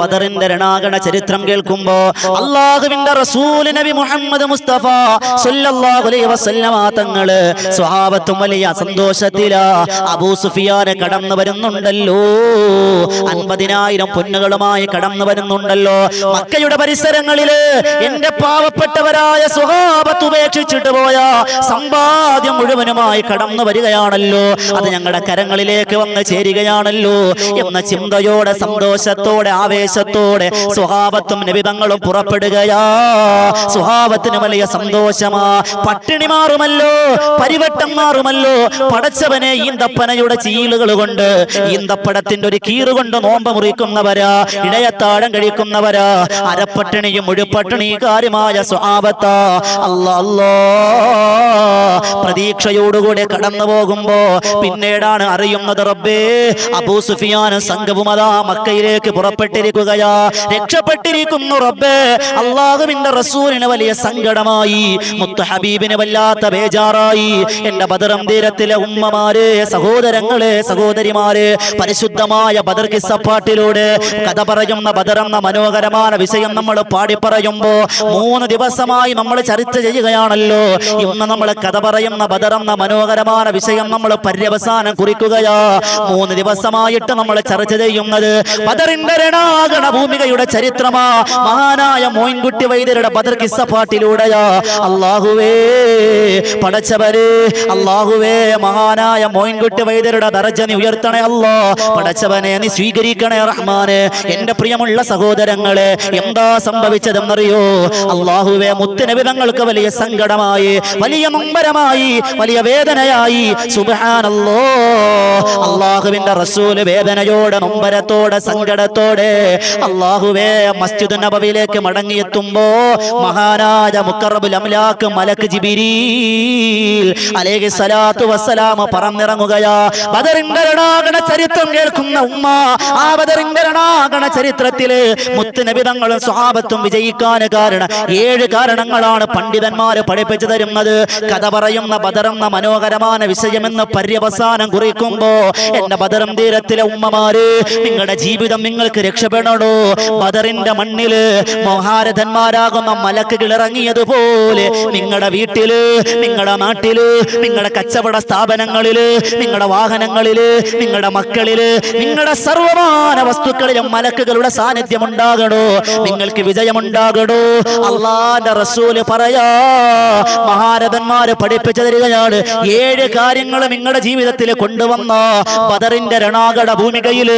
ബദറിന്റെ രണാകണ ചരിത്രം കേൾക്കുമ്പോ അള്ളാഹുവിന്റെ റസൂൽ നബി മുഹമ്മദ് മുസ്തഫ സല്ലല്ലാഹു അലൈഹി വസല്ലമ വലിയ സന്തോഷത്തിലാ അബൂ സുഫിയാനെ കടന്നു വരുന്നുണ്ടല്ലോ. അൻപതിനായിരം പൊന്നുകളുമായി കടന്നു വരുന്നുണ്ടല്ലോ. മക്കയുടെ പരിസരങ്ങളിൽ എന്റെ പാവപ്പെട്ടവരായ സ്വഹാബത്ത് ഉപേക്ഷിച്ചിട്ട് പോയ സമ്പാദ്യം മുഴുവനുമായി കടന്നു വരികയാണല്ലോ. അത് ഞങ്ങളുടെ കരങ്ങളിലേക്ക് വന്ന് ചേരുകയാണല്ലോ. എന്ന ചിന്തയോടെ സന്തോഷത്തോടെ ആവേശത്തോടെ സ്വഹാബത്തും നിബിതങ്ങളും പുറപ്പെടുകയാ. സ്വഹാബത്തിന് വലിയ സന്തോഷമാ. പട്ടിണി മാറുമല്ലോ പരിവട്ടം മാറുമല്ലോ. പടച്ചവനെ ഈന്തപ്പനയുടെ ചീലുകൾ കൊണ്ട് ഈന്തപ്പടത്തിന്റെ ഒരു കീറുകൊണ്ട് നോമ്പ് മുറിക്കുന്നവരാ ഇടയത്താഴം കഴിക്കുന്നവരാ. അരപ്പട്ടിണിയും മുഴുപ്പട്ടിണിക്കാരുമായ സ്വഭാവത്ത. അല്ല അല്ലോ. പ്രതീക്ഷയോടുകൂടെ കടന്നു പോകുമ്പോ പിന്നീടാണ് അറിയുന്നത് റബ്ബേ അബൂ സുഫിയാനും സംഘവും അതാ മക്കയിലേക്ക് പുറപ്പെട്ടിരിക്കുകയാ രക്ഷപ്പെട്ടിരിക്കുന്നു റബ്ബേ. അള്ളാഹുവിന്റെ റസൂലിന് വലിയ സങ്കടമായി. മുത്ത ഹബീബിന് വല്ലാത്ത ബേജാറായി. എന്റെ ബദറം തീരത്തിലെ ഉമ്മമാരെ സഹോദരങ്ങളെ സഹോദരിമാരെ പരിശുദ്ധമായ ബദർ കിസ്സപ്പാട്ടിലൂടെ കഥ പറയുന്ന ബദറെന്ന മനോഹരമായ വിഷയം നമ്മൾ പാടി പറയുമ്പോ മൂന്ന് ദിവസമായി നമ്മൾ ചർച്ച ചെയ്യുകയാണല്ലോ. ഇന്ന് നമ്മൾ കഥ പറയുന്ന ബദറെന്ന മനോഹരമായ വിഷയം നമ്മൾ പര്യവസാനം കുറിക്കുകയാ. മൂന്ന് ദിവസമായിട്ട് നമ്മൾ ചർച്ച ചെയ്യുന്നത് ബദറിന്റെ രണാഗണ ഭൂമികയുടെ ചരിത്രമാ. മഹാനായ മോയിൻകുട്ടി വൈദ്യരുടെ ബദർ കിസ്സ പാട്ടിലൂടെയാ അള്ളാഹുവേ പടച്ചവര് അള്ളാഹുവേ മഹാനായ മോയിൻകുട്ടി വൈദ്യരുടെ ദർജ നീ ഉയർത്തണേ അല്ലോ. പടച്ചവനെ നീ സ്വീകരിക്കണേ റഹ്മാന്. എന്റെ പ്രിയമുള്ള സഹോദരങ്ങളെ എന്താ സംഭവിച്ചതെന്നറിയോ? അള്ളാഹുവേ മുത്തുനബിതങ്ങൾക്ക് വലിയ സങ്കടമായി വലിയ മുമ്പരമായി വലിയ വേദനയായി. സുബാനല്ലോ അള്ളാഹുവിന്റെ റസൂൽ വേദനയോടെ നൊമ്പരത്തോടെ സങ്കടത്തോടെ അള്ളാഹുവേ മസ്ജിദ് നബവിയിലേക്ക് മടങ്ങിയെത്തുമ്പോ മഹാരാജ മുക്കറബുൽ അംലാക്ക് മലക്ക് ജിബിരി അലേഹി സലാത്തു വസ്സലാമ പറന്നിറങ്ങുകയാ. ബദറിന്റെ രണാകണ ചരിത്രം കേൾക്കുന്ന ഉമ്മ ആ ബദറിന്റെ ചരിത്രത്തിൽ മുത്ത് നബിതങ്ങളും സ്വഹാബത്തും വിജയിക്കാൻ കാരണം ഏഴ് കാരണങ്ങളാണ് പണ്ഡിതന്മാര് പഠിപ്പിച്ചു തരുന്നത്. കഥ പറയുന്ന ബദറെന്ന മനോഹരമായ വിഷയമെന്ന് പര്യവസാനം കുറിക്കുമ്പോ എന്റെ ബദറും തീരത്തിലെ ഉമ്മമാര് നിങ്ങളുടെ ജീവിതം നിങ്ങൾക്ക് രക്ഷപ്പെടണോ ബദറിന്റെ മണ്ണിൽ മഹാരഥന്മാരാകുന്ന മലക്കുകൾ ഇറങ്ങിയതുപോലെ നിങ്ങളുടെ വീട്ടിൽ നിങ്ങളുടെ നാട്ടിൽ നിങ്ങളുടെ കച്ചവട സ്ഥാപനങ്ങളിൽ നിങ്ങളുടെ വാഹനങ്ങളിൽ നിങ്ങളുടെ മക്കളിൽ നിങ്ങളുടെ സർവമാന വസ്തുക്കളിലും മലക്കുകളുടെ സാന്നിധ്യം ഉണ്ടാകണോ നിങ്ങൾക്ക് വിജയമുണ്ടാകണോ? അള്ളാന്റെ റസൂൽ പറയാ മഹാരഥന്മാര് പഠിപ്പിച്ചു തരികയാണ് ഏഴ് കാര്യങ്ങൾ നിങ്ങളുടെ ജീവിതത്തിൽ കൊണ്ടുവന്ന ബദറിന്റെ രണാകട ഭൂമികയിൽ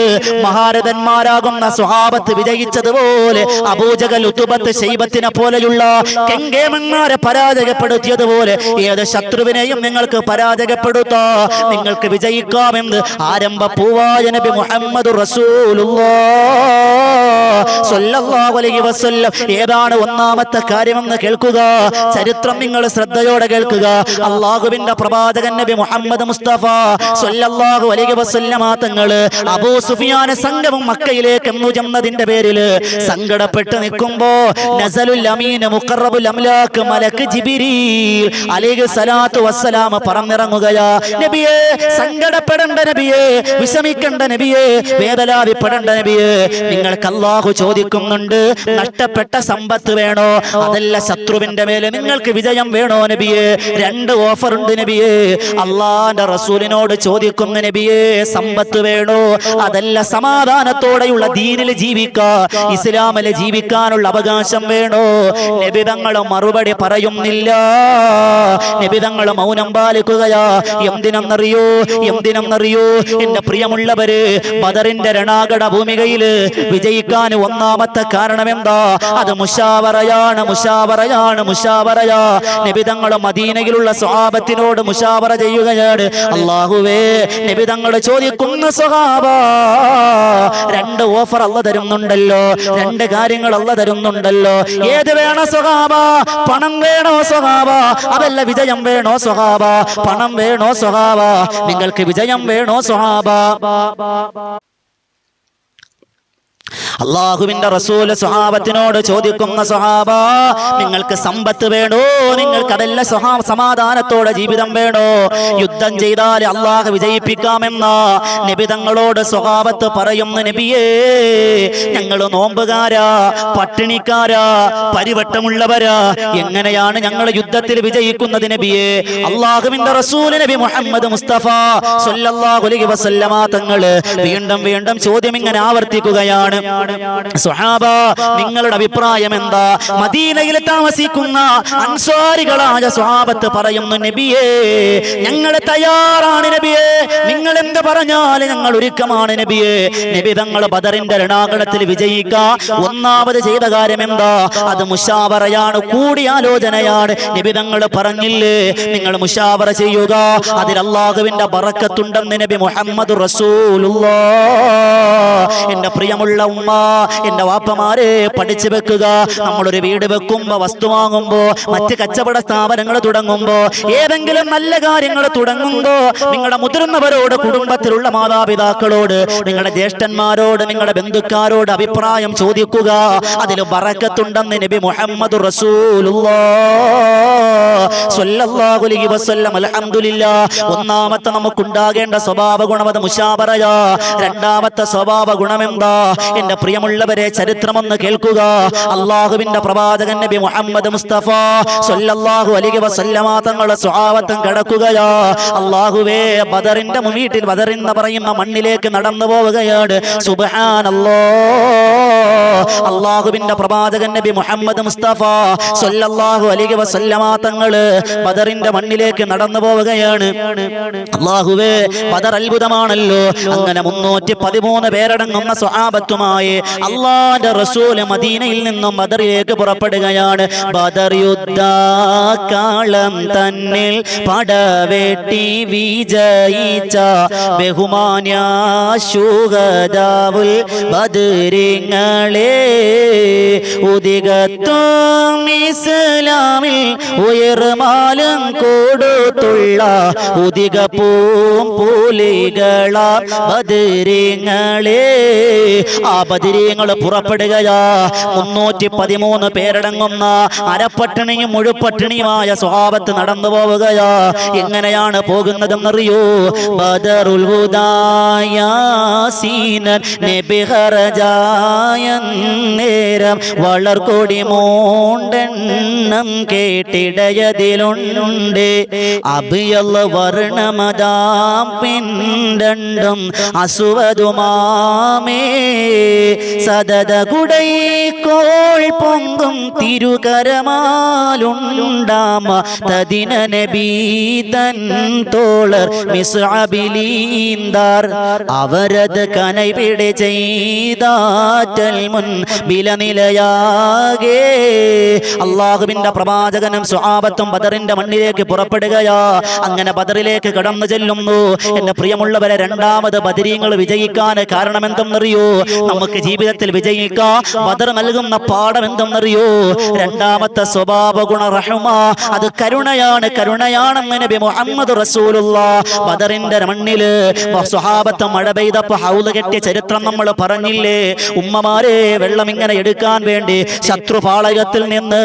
മഹാരഥന്മാരാകുന്ന സ്വഹാബത്ത് വിജയിച്ചതുപോലെ അബൂജകൽ ഉത്തുബത്ത് ശൈബത്തിനെ പോലെയുള്ള കെങ്കേമന്മാരെ പരാജയപ്പെടുത്തിയതുപോലെ ഏത് ശത്രുവിനെയും നിങ്ങൾക്ക് പരാജയപ്പെടുത്താ. നിങ്ങൾക്ക് വിജയിക്കാമെന്ന് ആരംഭ പൂവായ നബി മുഹമ്മദ് വസല്ലം. ഏതാണ് ഒന്നാമത്തെ കാര്യമെന്ന് കേൾക്കുക? ചരിത്രം നിങ്ങൾ ശ്രദ്ധയോടെ കേൾക്കുക. അള്ളാഹുവിന്റെ പ്രവാചകൻ നബി മുഹമ്മദ് മുസ്തഫ സല്ലല്ലാഹു അലൈഹി വസല്ലമ തങ്ങൾ അബൂ സുഫിയാന സംഘവും മക്കയിലേക്ക് എന്നു ചെന്നതിന്റെ പേരിൽ സങ്കടപ്പെട്ട് നിൽക്കുമ്പോ നസലുൽ അമീൻ മുഖറബുൽ അംലാക്ക് മലക്ക് ജിബിരീൽ അലൈഹി സലാത്തു വസ്സലാമ പറന്നിറങ്ങുകയാ. നബിയെ സങ്കടപ്പെടേണ്ട നബിയെ വിഷമിക്കേണ്ട നബിയെ വേദലാതിപ്പെടേണ്ട നബിയെ നിങ്ങൾക്ക് അള്ളാഹു ചോദിക്കുന്നുണ്ട് നഷ്ടപ്പെട്ട സമ്പത്ത് വേണോ? അതല്ല ശത്രുവിന്റെ മേലെ നിങ്ങൾക്ക് വിജയം വേണോ നബിയെ? രണ്ട് ഓഫർ ഉണ്ട് നബിയെ. അള്ളാന്റെ റസൂലിനോട് ചോദിക്കുന്ന നബിയെ സമ്പത്ത് വേണോ? അതല്ല സമാധാനത്തോടെയുള്ള ദീനിൽ ജീവിക്കാ ഇസ്ലാമിൽ ജീവിക്കാനുള്ള അവകാശം വേണോ? നബിതങ്ങൾ മറുപടി പറയുന്നില്ല. നബിതങ്ങൾ മൗനം പാലിക്കുകയാ. എന്തിനെന്നറിയോ? എന്തിനെന്നറിയോ? എന്റെ പ്രിയമുള്ളവര് ബദറിന്റെ രണാകട ഭൂമികയിൽ വിജയിക്കാൻ ഒന്നാമത്തെ കാരണം എന്താ അത് മുഷാവറയാണ് മുഷാവറയാണ് മുഷാവറയാ നിബിതങ്ങൾ മദീനയിലുള്ള സ്വഹാബത്തിനോട് മുഷാവറ ചെയ്യുകയാണ്. അള്ളാഹുവേ നിബിതങ്ങൾ ചോദിക്കുന്ന സ്വഹാബ രണ്ട് ഓഫർ അല്ല തരുന്നുണ്ടല്ലോ രണ്ട് കാര്യങ്ങൾ അല്ല തരുന്നുണ്ടല്ലോ. ഏത് വേണോ സ്വഹാബ പണം വേണോ സ്വഹാബ അതല്ല വിജയം വേണോ സ്വഹാബ പണം വേണോ സ്വഹാബ നിങ്ങൾക്ക് വിജയം വേണോ സ്വഹാബ? അള്ളാഹുവിന്റെ റസൂൽ സ്വഹാബത്തിനോട് ചോദിക്കുന്ന സ്വഹാബ നിങ്ങൾക്ക് സമ്പത്ത് വേണോ? നിങ്ങൾക്ക് അതല്ല സ്വഹാ സമാധാനത്തോടെ ജീവിതം വേണോ? യുദ്ധം ചെയ്താൽ അള്ളാഹ് വിജയിപ്പിക്കാമെന്ന നിബിതങ്ങളോട് സ്വഹാബത്ത് പറയുന്ന നബിയേ. ഞങ്ങൾ നോമ്പുകാരാ പട്ടിണിക്കാരാ പരിവട്ടമുള്ളവരാ. എങ്ങനെയാണ് ഞങ്ങൾ യുദ്ധത്തിൽ വിജയിക്കുന്നത് നബിയെ? അള്ളാഹുവിന്റെ റസൂൽ നബി മുഹമ്മദ് മുസ്തഫ സൊല്ലാഹുലി വസല്ലമ തങ്ങൾ വീണ്ടും വീണ്ടും ചോദ്യം ഇങ്ങനെ ആവർത്തിക്കുകയാണ്. സുഹാബ നിങ്ങളുടെ അഭിപ്രായം എന്താ? മദീനയിൽ താമസിക്കുന്ന അൻസാരികളായ സ്വഹാബത്ത് പറയുന്നു നബിയേ ഞങ്ങൾ തയ്യാറാണ് നബിയേ. നിങ്ങൾ എന്ത് പറഞ്ഞാൽ ഞങ്ങൾ ഒരുക്കമാണ് നബിയേ. നബി തങ്ങൾ ബദറിന്റെ രണാകണത്തിൽ വിജയിക്ക. ഒന്നാമത് ചെയ്ത കാര്യം എന്താ? അത് മുഷാവറയാണ്. കൂടിയാലോചനയാണ്. നബി തങ്ങൾ പറഞ്ഞില്ലേ? നിങ്ങൾ മുഷാവറ ചെയ്യുക. അതിൽ അള്ളാഹുവിന്റെ ബറക്കത്തുണ്ടെന്ന് നബി മുഹമ്മദ് റസൂലുള്ള. എന്റെ പ്രിയമുള്ള ഉമ്മ എന്റെ വാപ്പമാരെ പഠിച്ചു വെക്കുക. നമ്മളൊരു വീട് വെക്കുമ്പോ വസ്തു വാങ്ങുമ്പോ മറ്റ് കച്ചവട സ്ഥാപനങ്ങൾ തുടങ്ങുമ്പോ ഏതെങ്കിലും നല്ല കാര്യങ്ങൾ തുടങ്ങുമ്പോ നിങ്ങളുടെ മുതിർന്നവരോട് കുടുംബത്തിലുള്ള മാതാപിതാക്കളോട് നിങ്ങളുടെ ജ്യേഷ്ഠന്മാരോട് നിങ്ങളുടെ ബന്ധുക്കാരോട് അഭിപ്രായം ചോദിക്കുക. അതിൽ വറക്കത്തുണ്ടെന്ന് നബി മുഹമ്മദ് ഒന്നാമത്തെ നമുക്കുണ്ടാകേണ്ട സ്വഭാവ ഗുണം അത് മുഷാബറയാ രണ്ടാമത്തെ സ്വഭാവ ഗുണമെന്താ എന്റെ പ്രിയമുള്ളവരെ ചരിത്രമൊന്ന് കേൾക്കുക. അള്ളാഹുവിന്റെ പ്രവാചകൻ നബി മുഹമ്മദ് മുസ്തഫ സല്ലല്ലാഹു അലൈഹി വസല്ലമ തങ്ങളുടെ സ്വഭാവത്തും കിടക്കുകയാ. അള്ളാഹുവേ ബദറിന്റെ വീട്ടിൽ ബദർ എന്ന് പറയുന്ന മണ്ണിലേക്ക് നടന്നു പോവുകയാണ്. സുബ്ഹാനല്ലോ. അള്ളാഹുവിന്റെ പ്രവാചകൻ നബി മുഹമ്മദ് മുസ്തഫ സല്ലല്ലാഹു അലൈഹി വസല്ലമ തങ്ങൾ ബദറിന്റെ മണ്ണിലേക്ക് നടന്നു പോവുകയാണ്. അള്ളാഹുവേ ബദർ അത്ഭുതമാണല്ലോ. അങ്ങനെ മുന്നൂറ്റി പതിമൂന്ന് പേരടങ്ങുന്ന സ്വഹാബത്തുമായി അള്ളാന്റെ റസൂൽ മദീനയിൽ നിന്നും ബദറിലേക്ക് പുറപ്പെടുകയാണ്. ബദർ യുദ്ധ കാളം തന്നിൽ പടവെട്ടി വിജയിച്ച ബഹുമാന്യ ബദരിങ്ങളേ ഉദികത്തും ഇസ്ലാമിൽ ഉയർമാലും കൊടുത്തുള്ള ഉദിക പൂം പൂലികള ബദരിങ്ങളെ. ആ ബദരീങ്ങൾ പുറപ്പെടുകയാ. മുന്നൂറ്റി പതിമൂന്ന് പേരടങ്ങുന്ന അരപ്പട്ടിണിയും മുഴുപട്ടിണിയുമായ സ്വഭാവത്ത് നടന്നു പോവുകയാ. എങ്ങനെയാണ് പോകുന്നതെന്നറിയോ? ബദറുൽ ഹുദായാസീനൻ നബിഹറജായ നേരം വളർക്കൊടി മൂണ്ടെണ്ണം കേട്ടിടയതിലുണ്ട്. അഭിയല്ല വർണമതാം പിണ്ടണ്ടും അസുവതുമാമേ. സദത കുടൈക്കോൾ പൊങ്കും തിരുകരമാലുണ്ടാമ. തദിന നബീതൻ തോളർ മിസ്അബിലീന്താർ അവരത് കനൈപിടെ ചെയ്താറ്റൽ മുൻ ബിലനിലയാകെ അള്ളാഹുവിന്റെ പ്രവാചകനും സ്വഹാബത്തും ബദറിന്റെ മണ്ണിലേക്ക് പുറപ്പെടുകയാ. അങ്ങനെ ബദറിലേക്ക് കടന്നു ചെല്ലുന്നു. എന്റെ പ്രിയമുള്ളവരെ രണ്ടാമത് ബദരീങ്ങൾ വിജയിക്കാൻ കാരണം എന്തെന്നറിയോ നമുക്ക് ജീവിതത്തിൽ വിജയിക്കാം. ബദർ നൽകുന്ന പാഠം എന്തെന്നറിയോ രണ്ടാമത്തെ സ്വഭാവ ഗുണ റഹ്മ അത് കരുണയാണ്. കരുണയാണെന്ന് നബി മുഹമ്മദ് റസൂലുള്ള ബദറിന്റെ മണ്ണിൽ സ്വഭാവത്തെ മഴ പെയ്തപ്പോ ഹൗല കെട്ടിയ ചരിത്രം നമ്മൾ പറഞ്ഞില്ലേ? ഉമ്മമാരെ വെള്ളം ഇങ്ങനെ എടുക്കാൻ വേണ്ടി ശത്രുപാളയത്തിൽ നിന്ന്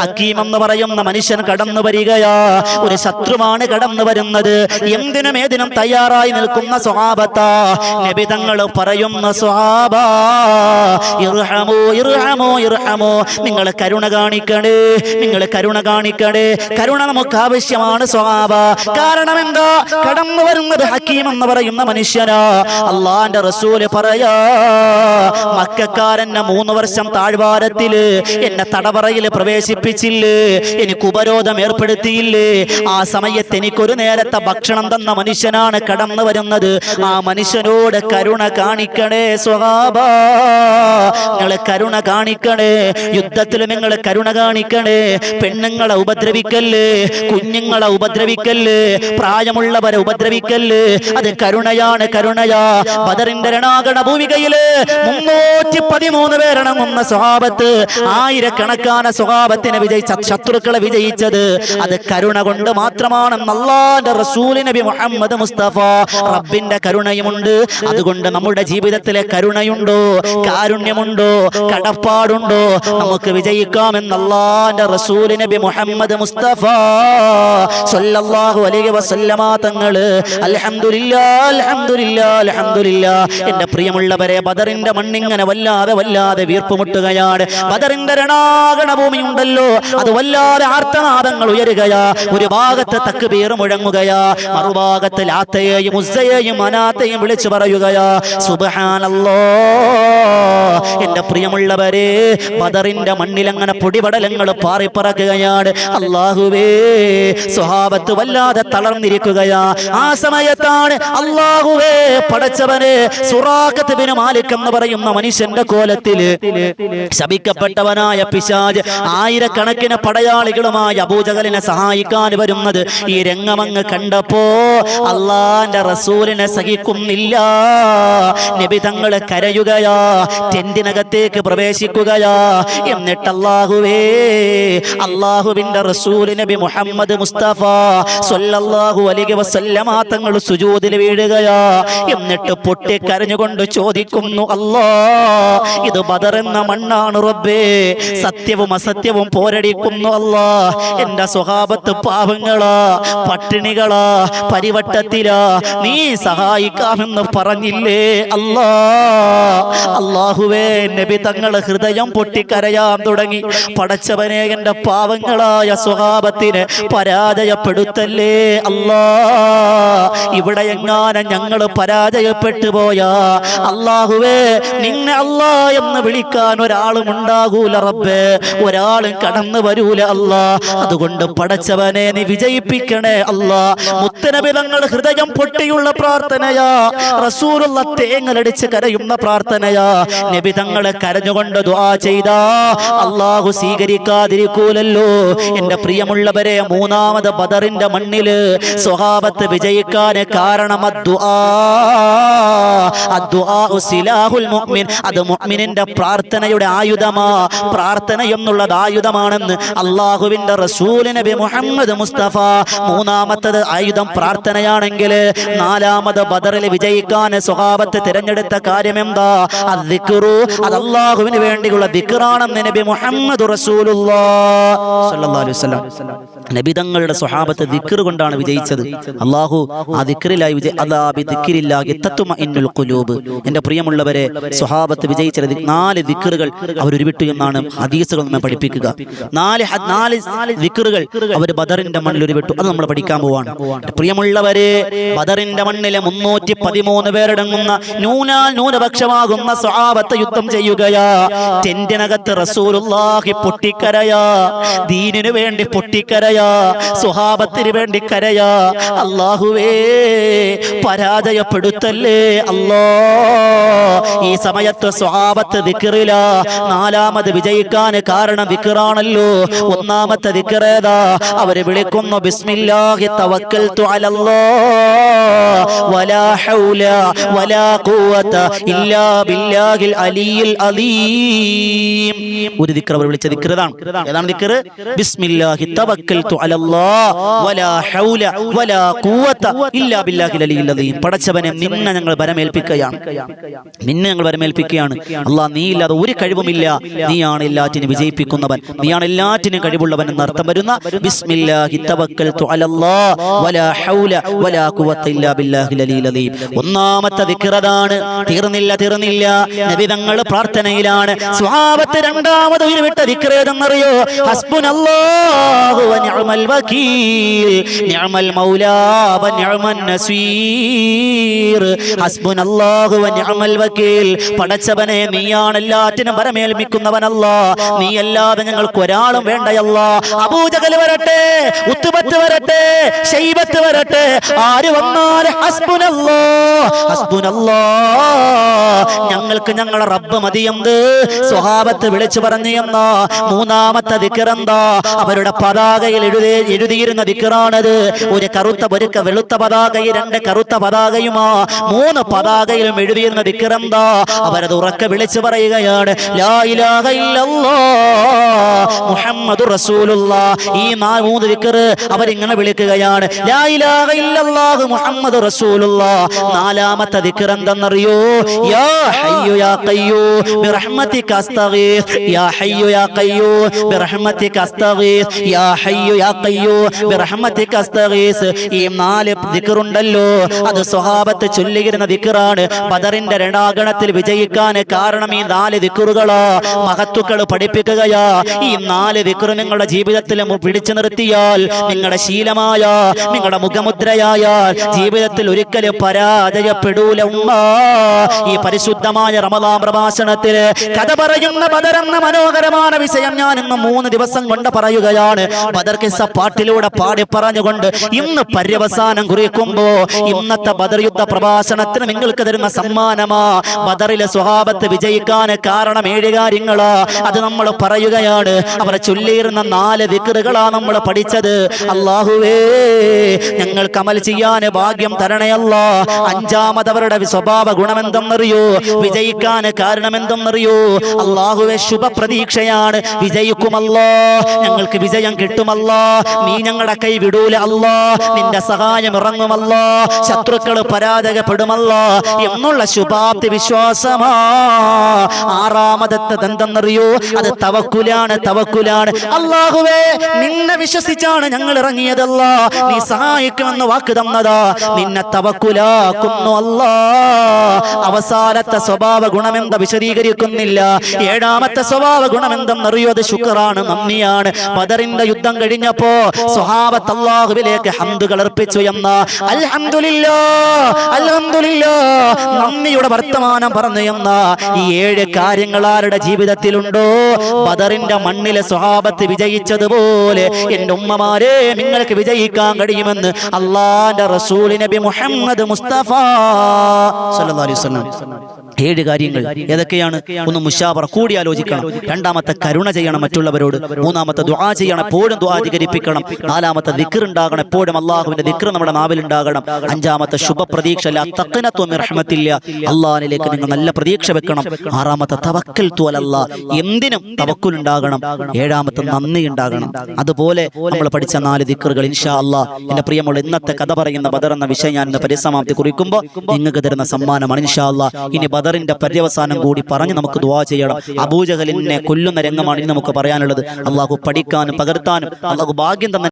ഹക്കീം എന്ന് പറയുന്ന മനുഷ്യൻ കടന്നു വരികയാ. ഒരു ശത്രുവാണ് കടന്നു വരുന്നത്. എന്തിനും ഏതിനും തയ്യാറായി നിൽക്കുന്ന സ്വഭാവത്ത നബിതങ്ങൾ പറയുന്ന സ്വഹാബ ഇർഹമോ ഇർഹമോ ഇർഹമോ. നിങ്ങൾ കരുണ കാണിക്കണേ നിങ്ങൾ കരുണ കാണിക്കണേ. കരുണ നമുക്ക് ആവശ്യമാണ് സ്വഹാബ. കാരണം എന്താ? കടന്നു വരുന്നത് ഹക്കീം എന്ന് പറയുന്ന മനുഷ്യനാ. അള്ളാന്റെ റസൂൽ പറയാ മക്കാരനെ മൂന്ന് വർഷം താഴ്വാരത്തിൽ എന്നെ തടവറയിൽ പ്രവേശിപ്പിച്ചില്ലേ? എനിക്ക് ഉപരോധം ഏർപ്പെടുത്തിയില്ലേ? ആ സമയത്ത് എനിക്കൊരു നേരത്തെ ഭക്ഷണം തന്ന മനുഷ്യനാണ് കടന്നു വരുന്നത്. ആ മനുഷ്യനോട് കരുണ കാണിക്കണേ സ്വഹാബ. നിങ്ങൾ കരുണ കാണിക്കണേ. യുദ്ധത്തിൽ നിങ്ങൾ കരുണ കാണിക്കണേ. പെണ്ണുങ്ങളെ ഉപദ്രവിക്കല്ലേ? കുഞ്ഞുങ്ങളെ ഉപദ്രവിക്കല്ലേ? പ്രായമുള്ളവരെ ഉപദ്രവിക്കല്ലേ? അത് കരുണയാണ് കരുണയാ. ബദറിന്റെ രണാകണ ഭൂമികയിൽ മുന്നൂറ്റി പതിമൂന്ന് പേരണങ്ങുന്ന സ്വഭാവത്ത് ആയിരക്കണക്കാന സ്വഭാവത്തിനെ വിജയിച്ച ശത്രുക്കളെ വിജയിച്ചത്. അത് കരുണ കൊണ്ട് മാത്രമാണ് റസൂൽ നബി മുഹമ്മദ് മുസ്തഫ റബ്ബിന്റെ കരുണയുമുണ്ട്. അതുകൊണ്ട് നമ്മുടെ ജീവിതത്തിലെ കരുണയുണ്ടോ? കാരുണ്യമുണ്ടോ? കടപ്പാടുണ്ടോ? നമുക്ക് വിജയിക്കാമെന്ന് അള്ളാന്റെ റസൂൽ നബി മുഹമ്മദ് മുസ്തഫ സല്ലല്ലാഹു അലൈഹി വസല്ലമ തങ്ങൾ അൽഹംദുലില്ലാ അൽഹംദുലില്ലാ അൽഹംദുലില്ലാ. എന്റെ പ്രിയമുള്ളവരെ ബദറിന്റെ മണ്ണിങ്ങനെ വല്ലാതെ വല്ലാതെ വീർപ്പുമുട്ടുകയാണ് ബദറിന്റെ രണാകണ ഭൂമിയുണ്ടല്ലോ അത് വല്ലാതെ ആർത്തനാദങ്ങൾ ഉയരുകയാ. ഒരു ഭാഗത്ത് തക്ബീർ മുഴങ്ങുകയാ. മറുഭാഗത്ത് ലാത്തയെയും ഉസ്സയെയും അനാത്തയും വിളിച്ചു പറയുകയാ സുബഹാനല്ലോ. എന്റെ പ്രിയമുള്ളവരെ ബദറിന്റെ മണ്ണിൽ അങ്ങനെ പൊടിപടലങ്ങൾ പാറിപ്പറക്കുകയാണ്. അള്ളാഹുവേ സ്വഹാബത്ത് വല്ലാതെ തളർന്നിരിക്കുകയാ. ആ സമയത്താണ് അള്ളാഹുവേ പടച്ചവനെ സുറാഖത്ത് ബിൻ മാലിക് എന്ന് പറയുന്ന മനുഷ്യന്റെ കോലത്തിൽ ശപിക്കപ്പെട്ടവനായ പിശാജ് ആയിരക്കണക്കിന് പടയാളികളുമായി അബൂജഹലിനെ സഹായിക്കാൻ വരുന്നത് ഈ രംഗമങ്ങ് കണ്ടപ്പോ അള്ളാന്റെ റസൂലിനെ സഹിക്കുന്നില്ല. നബി തങ്ങളെ കരയുകയാ ടെന്റിനകത്തേക്ക് പ്രവേശിക്കുകയാ. എന്നിട്ട് അള്ളാഹുവേ അള്ളാഹുവിന്റെ റസൂൽ നബി മുഹമ്മദ് മുസ്തഫ സൊല്ലാഹു അലൈഹി വസല്ലമ തങ്ങൾ വീഴുകയാ. എന്നിട്ട് പൊട്ടിക്കരഞ്ഞുകൊണ്ട് ചോദിക്കുന്നു അല്ലാ ഇത് ബദർ എന്ന മണ്ണാണ് റബ്ബേ. സത്യവും അസത്യവും പോരടിക്കുന്നു അല്ലാ. എന്റെ സ്വഭാവത്ത് പാവങ്ങളാ പട്ടിണികളാ പരിവട്ടത്തിലാ. നീ സഹായിക്കാമെന്ന് പറഞ്ഞില്ലേ അല്ലാ. അള്ളാഹുവേ നബി തങ്ങളെ ഹൃദയം പൊട്ടിക്കരയാൻ തുടങ്ങി. പടച്ചവനെ എന്റെ പാവങ്ങളായ സ്വഭാവത്തിന് പരാജയപ്പെടുത്തല്ലേ അല്ലാ. ഇവിടെ എങ്ങാനും ഞങ്ങൾ പരാജയപ്പെട്ടു പോയാ. അള്ളാഹുവേ നിന്നെ അല്ലാ എന്ന് വിളിക്കാൻ ഒരാളും ഉണ്ടാകൂല റബ്ബേ. ഒരാളും കടന്നു വരൂല അല്ലാ. അതുകൊണ്ട് പടച്ചവനെ നീ വിജയിപ്പിക്കണേ അല്ലാ. മുത്തനബി തങ്ങൾ ഹൃദയം പൊട്ടിയുള്ള പ്രാർത്ഥനയാ. റസൂലുള്ള തേങ്ങലടിച്ച് കരയുന്ന പ്രാർത്ഥനയാ. നബി തങ്ങളെ കരഞ്ഞുകൊണ്ട് ദുആ ചെയ്താ. അള്ളാഹു സ്വീകരിക്കാതിരിക്കൂലല്ലോ. എന്റെ പ്രിയമുള്ളവരെ മൂന്നാമത് ബദറിന്റെ മണ്ണിൽ സ്വഹാബത്ത് വിജയിക്കാൻ കാരണം. അത് മുഅ്മിനിന്റെ പ്രാർത്ഥനയുടെ ആയുധമാ. പ്രാർത്ഥന എന്നുള്ളത് ആയുധമാണെന്ന് അള്ളാഹുവിന്റെ റസൂൽ നബി മുഹമ്മദ് മുസ്തഫ മൂന്നാമത്തത് ആയുധം പ്രാർത്ഥനയാണെങ്കിൽ നാലാമത് ബദറിൽ വിജയിക്കാൻ സ്വഹാബത്ത് തിരഞ്ഞെടുത്ത കാര്യം എന്താ അദ്ദിക്റു അത് അള്ളാഹുവിന് വേണ്ടിയുള്ള ദിക്കറാണെന്ന് നബി മുഹമ്മദ് നബി തങ്ങളുടെ സ്വഹാബത്ത് കൊണ്ടാണ് വിജയിച്ചത്. അള്ളാഹു ആ ദിക്കറിലായി വിജയ എന്റെ പ്രിയമുള്ളവരെ സ്വഹാബത്ത് വിജയിച്ചത് ദി- നാല് ദിക്റുകൾ അവർ ഉരുവിട്ടു എന്നാണ് ഹദീസുകൾ നമ്മെ പഠിപ്പിക്കുക. നാല് നാല് ദിക്റുകൾ അവർ ബദറിന്റെ മണ്ണിൽ ഉരുവിട്ടു അത് നമ്മൾ പഠിക്കാൻ പോവാണ്. പ്രിയമുള്ളവരെ ബദറിന്റെ മണ്ണിലെ മുന്നൂറ്റി പതിമൂന്ന് പേരടങ്ങുന്ന ന്യൂനാൽ ന്യൂനപക്ഷമാകുന്ന സ്വഭാവത്തെ യുദ്ധം ചെയ്യുകയാ. ടെന്റിനകത്ത് റസൂലുള്ളാഹി പൊട്ടിക്കരയാ. ദീനിനു വേണ്ടി പൊട്ടിക്കരയാ. സ്വഹാബത്തിന് വേണ്ടി കരയാ. അള്ളാഹുവേ പരാജയപ്പെടുത്തല്ലേ? അല്ലോ ഈ സമയത്ത് സ്വഹാബത്ത് ദിക്റില. നാലാമത് വിജയിക്കാൻ കാരണം വിക്കറാണല്ലോ ഒന്നാമത്തെ ദിക്കറേതാ അവർ വിളിക്കുന്നു ബിസ്മില്ലാഹി തവക്കൽതു അലല്ലാ. വലാ ഹൗല വലാ ഖുവത ഇല്ലാ ബില്ലാഹിൽ അലിയിൽ അലീം. ഒരു ദിക്കർ അവർ വിളിച്ച ദിക്റതാണ്. ഏതാണ് ദിക്കർ ബിസ്മില്ലാഹി തവക്കൽതു അലല്ലാ. വലാ ഹൗല വലാ ഖുവത ഇല്ലാ ബില്ലാഹിൽ അലിയിൽ അലീം. പടച്ചവനെ നിന്നെ ഞങ്ങൾ വരമേൽപ്പിക്കുകയാണ് നിന്നെ ഞങ്ങൾ വരമേൽപ്പിക്കുകയാണ് അല്ലാ നീ ഇല്ലാതെ ഒരു കഴിവുമില്ല. നീയാണ് എല്ലാറ്റിനും വിജയിപ്പിക്കുന്നവൻ. നീയാണ് എല്ലാറ്റിനും കഴിവുള്ളവൻ എന്ന് അർത്ഥം വരുന്ന ഒന്നാമത്തെ വിക്രതാണ് തീർന്നില്ല തീർന്നില്ല. നബി തങ്ങൾ പ്രാർത്ഥനയിലാണ്. സ്വഹാബത്ത് രണ്ടാമത് ഉരുവിട്ട ദിക്ർ ഏതെന്നറിയോ? ഹസ്ബുനല്ലാഹു വ നിഅമൽ വകീൽ. നിഅമൽ മൗലാ വ നിഅമൻ നസീർ. ഹസ്ബുനല്ലാഹു വകീൽ. പടച്ചവനെ നീയാണ് എല്ലാറ്റിനും വരമേൽപ്പിക്കുന്നവനല്ല. നീ അല്ലാതെ ഞങ്ങൾക്ക് ഒരാളും വേണ്ടയല്ല. അബൂജകൽ വരട്ടെ ഉത്തുപത്ത് വരട്ടെ ശൈബത്ത് വരട്ടെ. ആര് ഹസ്ബുനല്ലാ ഞങ്ങൾക്ക് ഞങ്ങളെ റബ്ബ് മതി മതി എന്ത് സ്വഹാബത്ത് വിളിച്ചു പറഞ്ഞു എന്നോ. മൂന്നാമത്തെ ദിക്കറെന്താ അവരുടെ പതാകയിൽ എഴുതി എഴുതിയിരുന്ന ദിക്കറാണത് ഒരു കറുത്ത പൊരുക്ക വെളുത്ത പതാകയും രണ്ട് കറുത്ത പതാകയുമാ. മൂന്ന് പതാകയിലും എഴുതിയിരുന്ന ദിക്കറെന്താ അവരത് ഉറക്കെ വിളിച്ചു പറയുകയാണ് റസൂലുള്ള. ഈ മൂന്ന് വിക്കറ് അവരിങ്ങനെ വിളിക്കുകയാണ് മുഹമ്മദ് റസൂലുള്ള. നാലാമത്തെ വിക്കർ എന്തെന്നറിയോ? യാ ഹയ്യു യാ ബിറഹ്മതിക യാ ഹയ്യു യാ ബിറഹ്മതിക യാ ഹയ്യു യാ ബിറഹ്മതിക ഈ നാല് ദിക്കറുണ്ടല്ലോ അത് സ്വഹാബത്ത് ചൊല്ലിയിരുന്ന ദിക്കറാണ് ബദറിന്റെ രണാഗണത്തിൽ വിജയിക്കാൻ കാരണം ഈ നാല് ദിക്കറുകളാ മഹത്തുക്കൾ പഠിപ്പിക്കുകയാ. ഈ നാല് ദിക്കറ് നിങ്ങളുടെ ജീവിതത്തിൽ പിടിച്ചു നിർത്തിയാൽ നിങ്ങളുടെ ശീലമായ നിങ്ങളുടെ മുഖമുദ്രയായാൽ ജീവിതത്തിൽ ഒരിക്കലും പരാജയപ്പെടൂല ഉമ്മ. ഈ പരിശുദ്ധമായ റമദാ പ്രഭാഷണത്തിൽ കഥ പറയുന്ന ബദറെന്ന മനോഹരമായ വിഷയം ഞാൻ ഇന്ന് മൂന്ന് ദിവസം കൊണ്ട് പറയുകയാണ്. ബദർ കിസ പാട്ടിലൂടെ പാടി പറഞ്ഞുകൊണ്ട് ഇന്ന് പര്യവസാനം കുറിക്കുമ്പോ ഇന്നത്തെ ബദർ യുദ്ധ പ്രഭാഷണത്തിന് നിങ്ങൾക്ക് തരുന്ന സമ്മാനമാ. ബദറിലെ സ്വഭാവത്ത് വിജയിക്കാൻ കാരണം ഏഴ് കാര്യങ്ങളാ. അത് നമ്മൾ പറയുകയാണ്. അവരെ ചൊല്ലിയിരുന്ന നാല് ദിക്കറുകളാ നമ്മൾ പഠിച്ചത്. അള്ളാഹുവേ ഞങ്ങൾ കമൽ ചെയ്യാൻ ഭാഗ്യം തരണയല്ല. അഞ്ചാമത് അവരുടെ സ്വഭാവ ഗുണമെന്തെന്നറിയോ? വിജയിക്കാൻ കാരണമെന്തെന്നറിയോ? അള്ളാഹുവെ ശുഭ പ്രതീക്ഷയാണ് വിജയിക്കുമല്ലോ. ഞങ്ങൾക്ക് വിജയം കിട്ടുമല്ലോ. നീ ഞങ്ങളുടെ കൈ വിടൂല അല്ലോ. നിന്റെ സഹായം ഇറങ്ങുമല്ലോ. ശത്രുക്കൾ പരാജയപ്പെടുമല്ലോ. എന്നുള്ള ശുഭാപ്തി വിശ്വാസമാ. ആറാമതത്തെ എന്തെന്നറിയോ അത് തവക്കുലാണ് തവക്കുലാണ്. അള്ളാഹുവേ നിന്നെ വിശ്വസിച്ചാണ് ഞങ്ങൾ ഇറങ്ങിയതല്ല. നീ സഹായിക്കുമെന്ന് വാക്ക് തന്നതാ. നിന്നെ തവക്കുലാക്കുന്നു അല്ലാ. അവസാനത്തെ സ്വഭാവ ഗുണമെന്താ വിശദീകരിക്കുന്നില്ല. ഏഴാമത്തെ സ്വഭാവ ഗുണമെന്തെന്നറിയോ? അത് ശുക്രാണ് നന്ദിയാണ്. ബദറിന്റെ യുദ്ധം കഴിഞ്ഞപ്പോ സ്വഹാബത്ത് അള്ളാഹുവിലേക്ക് ഹന്തുകൾ അർപ്പിച്ചു എന്ന. അൽഹംദുലില്ലാ അൽഹംദുലില്ലാ നന്ദിയുടെ വർത്തമാനം പറഞ്ഞു എന്ന. ഈ ഏഴ് കാര്യങ്ങൾ ആരുടെ ജീവിതത്തിലുണ്ടോ? ബദറിന്റെ മണ്ണിലെ സ്വഹാബത്ത് വിജയിച്ചതുപോലെ എന്റെ ഉമ്മമാരെ നിങ്ങൾക്ക് വിജയിക്കാൻ കഴിയുമെന്ന് അള്ളാന്റെ റസൂൽ നബി മുഹമ്മദ് മുസ്തഫ സല്ലല്ലാഹു അലൈഹി വസല്ലം. ഏഴ് കാര്യങ്ങൾ ഏതൊക്കെയാണ്? ഒന്ന് മുഷാവറ കൂടി ആലോചിക്കണം. രണ്ടാമത്തെ കരുണ ചെയ്യണം മറ്റുള്ളവരോട്. മൂന്നാമത്തെ ദുആ ചെയ്യണം. എപ്പോഴും ദുആ അധികരിപ്പിക്കണം. നാലാമത്തെ ദിക്ർ ഉണ്ടാകണം. എപ്പോഴും അള്ളാഹുവിന്റെ ദിക്ർ നമ്മുടെ നാവിൽ ഉണ്ടാകണം. അഞ്ചാമത്തെ ശുഭ പ്രതീക്ഷ റഹ്മത്തില്ല അള്ളാഹിനിലേക്ക് നിങ്ങൾ നല്ല പ്രതീക്ഷ വെക്കണം. ആറാമത്തെ തവക്കൽ തോലല്ല എന്തിനും തവക്കുൽ ഉണ്ടാകണം. ഏഴാമത്തെ നന്ദി ഉണ്ടാകണം. അതുപോലെ നമ്മൾ പഠിച്ച നാല് ദിക്കറുകൾ ഇൻഷാ അല്ലാ. എന്റെ പ്രിയമുള്ള ഇന്നത്തെ കഥ പറയുന്ന ബദർ എന്ന വിഷയം ഞാൻ ഇന്ന് പരിസമാപ്തി കുറിക്കുമ്പോൾ നിങ്ങൾക്ക് തരുന്ന സമ്മാനമാണ് ഇൻഷാ അല്ലാ. ഇനി ബദറിന്റെ പര്യവസാനം കൂടി പറഞ്ഞ് നമുക്ക് ദുവാ ചെയ്യണം. അബൂജഹലിനെ കൊല്ലുന്ന രംഗമാണ് ഇനി നമുക്ക് പറയാനുള്ളത്. അള്ളാഹു പഠിക്കാനും പകർത്താനും അള്ളാഹു ഭാഗ്യം തന്നെ